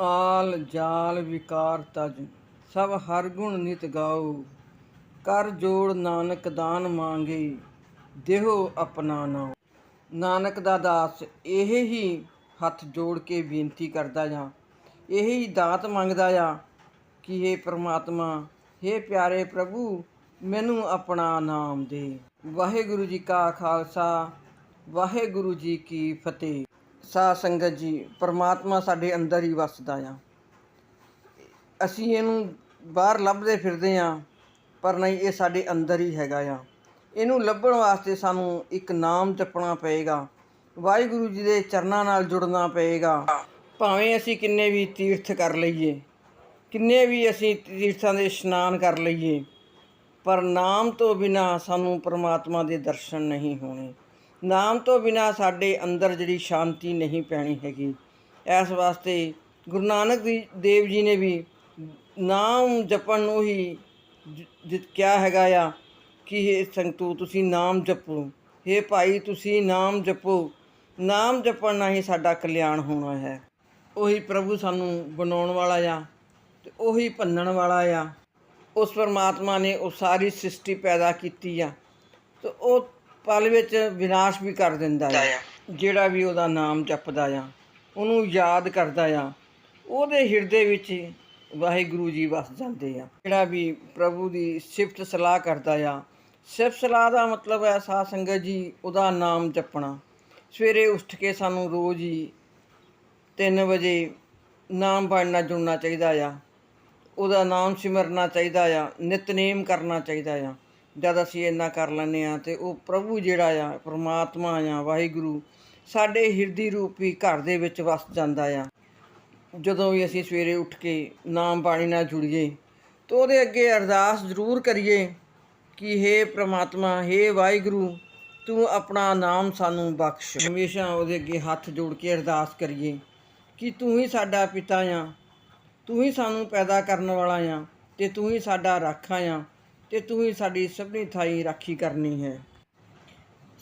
ਆਲ ਜਾਲ ਵਿਕਾਰ ਤਜ, ਸਭ ਹਰ ਗੁਣ ਨਿਤ ਗਾਓ। ਕਰ ਜੋੜ ਨਾਨਕ ਦਾਨ ਮੰਗੇ, ਦੇਹੋ ਆਪਣਾ ਨਾਮ ਨਾਨਕ ਦਾ ਦਾਸ ਇਹ ਹੀ ਹੱਥ ਜੋੜ ਕੇ ਬੇਨਤੀ ਕਰਦਾ ਜਾਂ, ਇਹ ਹੀ ਦਾਤ ਮੰਗਦਾ ਆ ਕਿ हे ਪ੍ਰਮਾਤਮਾ हे ਪਿਆਰੇ ਪ੍ਰਭੂ, ਮੈਨੂੰ ਆਪਣਾ ਨਾਮ ਦੇ। ਵਾਹਿਗੁਰੂ ਜੀ ਕਾ ਖਾਲਸਾ, ਵਾਹਿਗੁਰੂ ਜੀ ਕੀ ਫਤਿਹ। ਸਾ ਸੰਗਤ ਜੀ, ਪਰਮਾਤਮਾ ਸਾਡੇ ਅੰਦਰ ਹੀ ਵਸਦਾ ਆ। ਅਸੀਂ ਇਹਨੂੰ ਬਾਹਰ ਲੱਭਦੇ ਫਿਰਦੇ ਆ, ਪਰ ਨਹੀਂ, ਇਹ ਸਾਡੇ ਅੰਦਰ ਹੀ ਹੈਗਾ ਆ। ਇਹਨੂੰ ਲੱਭਣ ਵਾਸਤੇ ਸਾਨੂੰ ਇੱਕ ਨਾਮ ਜਪਣਾ ਪਏਗਾ। ਵਾਹਿਗੁਰੂ ਜੀ ਦੇ ਚਰਨਾਂ ਨਾਲ ਜੁੜਨਾ ਪਏਗਾ। ਭਾਵੇਂ ਅਸੀਂ ਕਿੰਨੇ ਵੀ ਤੀਰਥ ਕਰ ਲਈਏ, ਕਿੰਨੇ ਵੀ ਅਸੀਂ ਤੀਰਥਾਂ ਦੇ ਇਸ਼ਨਾਨ ਕਰ ਲਈਏ, ਪਰ ਨਾਮ ਤੋਂ ਬਿਨਾ ਸਾਨੂੰ ਪ੍ਰਮਾਤਮਾ ਦੇ ਦਰਸ਼ਨ ਨਹੀਂ ਹੋਣੇ। ਨਾਮ ਤੋਂ ਬਿਨਾ ਸਾਡੇ ਅੰਦਰ ਜਿਹੜੀ ਸ਼ਾਂਤੀ ਨਹੀਂ ਪੈਣੀ ਹੈਗੀ। ਇਸ ਵਾਸਤੇ ਗੁਰੂ ਨਾਨਕ ਦੇਵ ਜੀ ਨੇ ਵੀ ਨਾਮ ਜਪਣ ਨੂੰ ਹੀ ਜਿ ਕਿਹਾ ਹੈਗਾ ਆ ਕਿ ਇਹ ਸੰਗਤੂ, ਤੁਸੀਂ ਨਾਮ ਜਪੋ। हे ਭਾਈ, ਤੁਸੀਂ ਨਾਮ ਜਪੋ। ਨਾਮ ਜਪਣ ਨਾਲ ਹੀ ਸਾਡਾ ਕਲਿਆਣ ਹੋਣਾ ਹੈ। ਉਹੀ ਪ੍ਰਭੂ ਸਾਨੂੰ ਬਣਾਉਣ ਵਾਲਾ ਆ ਤੇ ਉਹੀ ਭੰਨਣ ਵਾਲਾ ਆ। ਉਸ ਪਰਮਾਤਮਾ ਨੇ ਉਹ ਸਾਰੀ ਸ੍ਰਿਸ਼ਟੀ ਪੈਦਾ ਕੀਤੀ ਆ ਤੇ ਉਹ ਪਲ ਵਿੱਚ ਵਿਨਾਸ਼ ਵੀ ਕਰ ਦਿੰਦਾ ਆ। ਜਿਹੜਾ ਵੀ ਉਹਦਾ ਨਾਮ ਜਪਦਾ ਆ ਉਹਨੂੰ ਯਾਦ ਕਰਦਾ ਆ ਉਹਦੇ ਹਿਰਦੇ ਵਿੱਚ ਵਾਹਿਗੁਰੂ ਜੀ ਵਸ ਜਾਂਦੇ ਆ। ਜਿਹੜਾ ਵੀ ਪ੍ਰਭੂ ਦੀ ਸਿਫਤ ਸਲਾਹ ਕਰਦਾ ਆ ਸਿਫਤ ਸਲਾਹ ਦਾ ਮਤਲਬ ਹੈ ਸਾਧ ਸੰਗਤ ਜੀ ਉਹਦਾ ਨਾਮ ਜਪਣਾ। ਸਵੇਰੇ ਉੱਠ ਕੇ ਸਾਨੂੰ ਰੋਜ਼ ਹੀ 3 ਵਜੇ ਨਾਮ ਪੜ੍ਹਨਾ ਜੁੜਨਾ ਚਾਹੀਦਾ ਆ ਉਹਦਾ ਨਾਮ ਸਿਮਰਨਾ ਚਾਹੀਦਾ ਆ ਨਿਤਨੇਮ ਕਰਨਾ ਚਾਹੀਦਾ ਆ। ਜਦ ਅਸੀਂ ਇੰਨਾ ਕਰ ਲੈਂਦੇ ਆ ਤੇ ਉਹ ਪ੍ਰਭੂ ਜਿਹੜਾ ਆ, ਪਰਮਾਤਮਾ ਆ, ਵਾਹਿਗੁਰੂ ਸਾਡੇ ਹਿਰਦੀ ਰੂਪੀ ਘਰ ਦੇ ਵਿੱਚ ਵਸ ਜਾਂਦਾ ਆ। ਜਦੋਂ ਵੀ ਅਸੀਂ ਸਵੇਰੇ ਉੱਠ ਕੇ ਨਾਮ ਬਾਣੀ ਨਾਲ ਜੁੜੀਏ ਤਾਂ ਉਹਦੇ ਅੱਗੇ ਅਰਦਾਸ ਜ਼ਰੂਰ ਕਰੀਏ ਕਿ हे ਪ੍ਰਮਾਤਮਾ हे ਵਾਹਿਗੁਰੂ, ਤੂੰ ਆਪਣਾ ਨਾਮ ਸਾਨੂੰ ਬਖਸ਼। ਹਮੇਸ਼ਾ ਉਹਦੇ ਅੱਗੇ ਹੱਥ ਜੋੜ ਕੇ ਅਰਦਾਸ ਕਰੀਏ ਕਿ ਤੂੰ ਹੀ ਸਾਡਾ ਪਿਤਾ ਆ, ਤੂੰ ਹੀ ਸਾਨੂੰ ਪੈਦਾ ਕਰਨ ਵਾਲਾ ਆ ਤੇ ਤੂੰ ਹੀ ਸਾਡਾ ਰਾਖਾ ਆ। ਤੇ ਤੂੰ ਹੀ ਸਾਡੀ ਸਭਨੀ ਥਾਈ ਰਾਖੀ ਕਰਨੀ ਹੈ।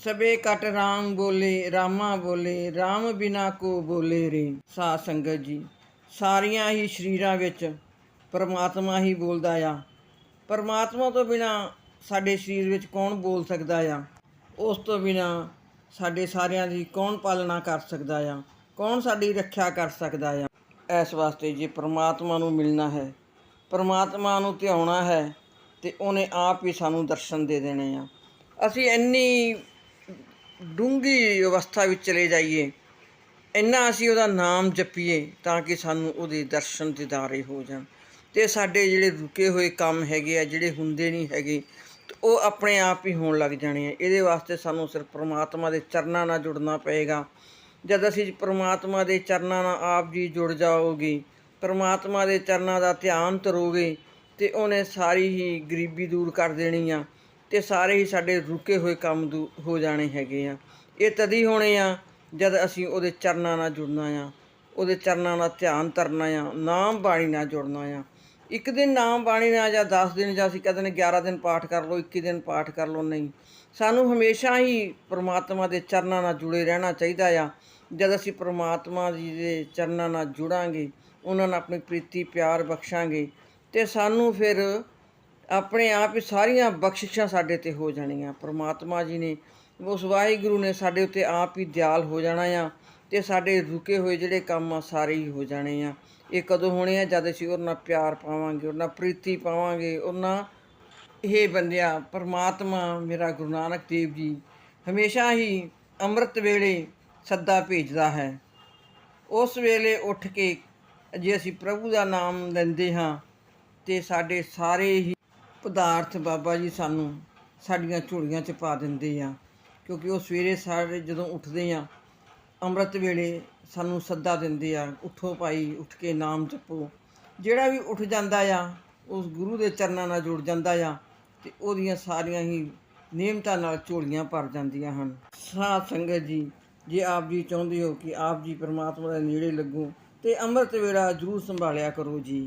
ਸਬੇ ਕਟ ਰਾਮ ਬੋਲੇ, ਰਾਮਾ ਬੋਲੇ, ਰਾਮ ਬਿਨਾ ਕੋ ਬੋਲੇ ਰੇ। ਸਾ ਸੰਗਤ ਜੀ, ਸਾਰੀਆਂ ਹੀ ਸ਼ਰੀਰਾਂ ਵਿੱਚ ਪਰਮਾਤਮਾ ਹੀ ਬੋਲਦਾ ਆ। ਪਰਮਾਤਮਾ ਤੋਂ ਬਿਨਾ ਸਾਡੇ ਸਰੀਰ ਵਿੱਚ ਕੌਣ ਬੋਲ ਸਕਦਾ ਆ? ਉਸ ਤੋਂ ਬਿਨਾ ਸਾਡੇ ਸਾਰਿਆਂ ਦੀ ਕੌਣ ਪਾਲਣਾ ਕਰ ਸਕਦਾ ਆ? ਕੌਣ ਸਾਡੀ ਰੱਖਿਆ ਕਰ ਸਕਦਾ ਆ? ਇਸ ਵਾਸਤੇ ਜੇ ਪਰਮਾਤਮਾ ਨੂੰ ਮਿਲਣਾ ਹੈ। ਪਰਮਾਤਮਾ ਨੂੰ ਧਿਆਉਣਾ ਹੈ। ਤੇ ਉਹਨੇ ਆਪ ਹੀ ਸਾਨੂੰ ਦਰਸ਼ਨ ਦੇ ਦੇਣੇ ਆ। ਅਸੀਂ ਇੰਨੀ ਡੂੰਗੀ ਅਵਸਥਾ ਵਿੱਚ ਚਲੇ ਜਾਈਏ, ਇੰਨਾ ਅਸੀਂ ਉਹਦਾ ਨਾਮ ਜਪੀਏ ਤਾਂ ਕਿ ਸਾਨੂੰ ਉਹਦੇ ਦਰਸ਼ਨ ਦਿਦਾਰੇ ਹੋ ਜਾਣ। ਤੇ ਸਾਡੇ ਜਿਹੜੇ ਰੁਕੇ ਹੋਏ ਕੰਮ ਹੈਗੇ ਆ, ਜਿਹੜੇ ਹੁੰਦੇ ਨਹੀਂ ਹੈਗੇ, ਤੇ ਉਹ ਆਪਣੇ ਆਪ ਹੀ ਹੋਣ ਲੱਗ ਜਾਣੇ ਆ। ਇਹਦੇ ਵਾਸਤੇ ਸਾਨੂੰ ਸਿਰਫ ਪ੍ਰਮਾਤਮਾ ਦੇ ਚਰਨਾਂ ਨਾਲ ਜੁੜਨਾ ਪਏਗਾ। ਜਦ ਅਸੀਂ ਪ੍ਰਮਾਤਮਾ ਦੇ ਚਰਨਾਂ ਨਾਲ ਆਪ ਜੀ ਜੁੜ ਜਾਓਗੇ, ਪ੍ਰਮਾਤਮਾ ਦੇ ਚਰਨਾਂ ਦਾ ਧਿਆਨ ਧਰੋਗੇ ਤੇ ਉਹਨੇ ਸਾਰੀ ਹੀ ਗਰੀਬੀ ਦੂਰ ਕਰ ਦੇਣੀ ਆ ਤੇ ਸਾਰੇ ਹੀ ਸਾਡੇ ਰੁਕੇ ਹੋਏ ਕੰਮ ਦੂ- ਹੋ ਜਾਣੇ ਹੈਗੇ ਆ। ਇਹ ਤਦੀ ਹੋਣੇ ਆ ਜਦ ਅਸੀਂ ਉਹਦੇ ਚਰਨਾਂ ਨਾਲ ਜੁੜਨਾ ਆ, ਉਹਦੇ ਚਰਨਾਂ ਨਾਲ ਧਿਆਨ ਧਰਨਾ ਆ, ਨਾਮ ਬਾਣੀ ਨਾਲ ਜੁੜਨਾ ਆ। ਇੱਕ ਦਿਨ ਨਾਮ ਬਾਣੀ ਨਾਲ ਜਾਂ 10 ਦਿਨ ਜਾਂ ਅਸੀਂ ਕਹਿੰਦੇ ਨੇ 11 ਦਿਨ ਪਾਠ ਕਰ ਲਓ 21 ਦਿਨ ਪਾਠ ਕਰ ਲਓ, ਨਹੀਂ। ਸਾਨੂੰ ਹਮੇਸ਼ਾ ਹੀ ਪ੍ਰਮਾਤਮਾ ਦੇ ਚਰਨਾਂ ਨਾਲ ਜੁੜੇ ਰਹਿਣਾ ਚਾਹੀਦਾ ਆ। ਜਦ ਅਸੀਂ ਪ੍ਰਮਾਤਮਾ ਜੀ ਦੇ ਚਰਨਾਂ ਨਾਲ ਜੁੜਾਂਗੇ, ਉਹਨਾਂ ਨਾਲ ਆਪਣੀ ਪ੍ਰੀਤੀ, ਪਿਆਰ ਬਖਸ਼ਾਂਗੇ ਤੇ ਸਾਨੂੰ ਫਿਰ ਆਪਣੇ ਆਪ ਹੀ ਸਾਰੀਆਂ ਬਖਸ਼ਿਸ਼ਾਂ ਸਾਡੇ ਤੇ ਹੋ ਜਾਣੀਆਂ। ਪ੍ਰਮਾਤਮਾ ਜੀ ਨੇ ਉਸ ਵਾਹਿਗੁਰੂ ਨੇ ਸਾਡੇ ਉੱਤੇ ਆਪ ਹੀ ਦਿਆਲ ਹੋ ਜਾਣਾ ਆ ਤੇ ਸਾਡੇ ਰੁਕੇ ਹੋਏ ਜਿਹੜੇ ਕੰਮ ਆ ਸਾਰੇ ਹੀ ਹੋ ਜਾਣੇ ਆ। ਇਹ ਕਦੋਂ ਹੋਣੇ ਆ? ਜਦ ਅਸੀਂ ਉਹਨਾਂ ਨਾਲ ਪਿਆਰ ਪਾਵਾਂਗੇ, ਉਹਨਾਂ ਪ੍ਰੀਤੀ ਪਾਵਾਂਗੇ, ਉਹਨਾਂ ਇਹ ਬੰਦਿਆ ਪਰਮਾਤਮਾ ਮੇਰਾ ਗੁਰੂ ਨਾਨਕ ਦੇਵ ਜੀ ਹਮੇਸ਼ਾ ਹੀ ਅੰਮ੍ਰਿਤ ਵੇਲੇ ਸੱਦਾ ਭੇਜਦਾ ਹੈ। ਉਸ ਵੇਲੇ ਉੱਠ ਕੇ ਜੇ ਅਸੀਂ ਪ੍ਰਭੂ ਦਾ ਨਾਮ ਲੈਂਦੇ ਹਾਂ ਤੇ ਸਾਡੇ ਸਾਰੇ ਹੀ ਪਦਾਰਥ ਬਾਬਾ ਜੀ ਸਾਨੂੰ ਸਾਡੀਆਂ ਝੋਲੀਆਂ 'ਚ ਪਾ ਦਿੰਦੇ ਆ। ਕਿਉਂਕਿ ਉਹ ਸਵੇਰੇ ਸਾਰੇ ਜਦੋਂ ਉੱਠਦੇ ਆ, ਅੰਮ੍ਰਿਤ ਵੇਲੇ ਸਾਨੂੰ ਸੱਦਾ ਦਿੰਦੇ ਆ, ਉਠੋ ਭਾਈ, ਉੱਠ ਕੇ ਨਾਮ ਜਪੋ। ਜਿਹੜਾ ਵੀ ਉੱਠ ਜਾਂਦਾ ਆ, ਉਸ ਗੁਰੂ ਦੇ ਚਰਨਾਂ ਨਾਲ ਜੁੜ ਜਾਂਦਾ ਆ ਤੇ ਉਹਦੀਆਂ ਸਾਰੀਆਂ ਹੀ ਨਿਯਮਤਾ ਨਾਲ ਝੋਲੀਆਂ ਭਰ ਜਾਂਦੀਆਂ ਹਨ। ਸਾਧ ਸੰਗਤ ਜੀ, ਜੇ ਆਪ ਜੀ ਚਾਹੁੰਦੇ ਹੋ ਕਿ ਆਪ ਜੀ ਪਰਮਾਤਮਾ ਦੇ ਨੇੜੇ ਲੱਗੋ ਤੇ ਅੰਮ੍ਰਿਤ ਵੇਲਾ ਜ਼ਰੂਰ ਸੰਭਾਲਿਆ ਕਰੋ ਜੀ।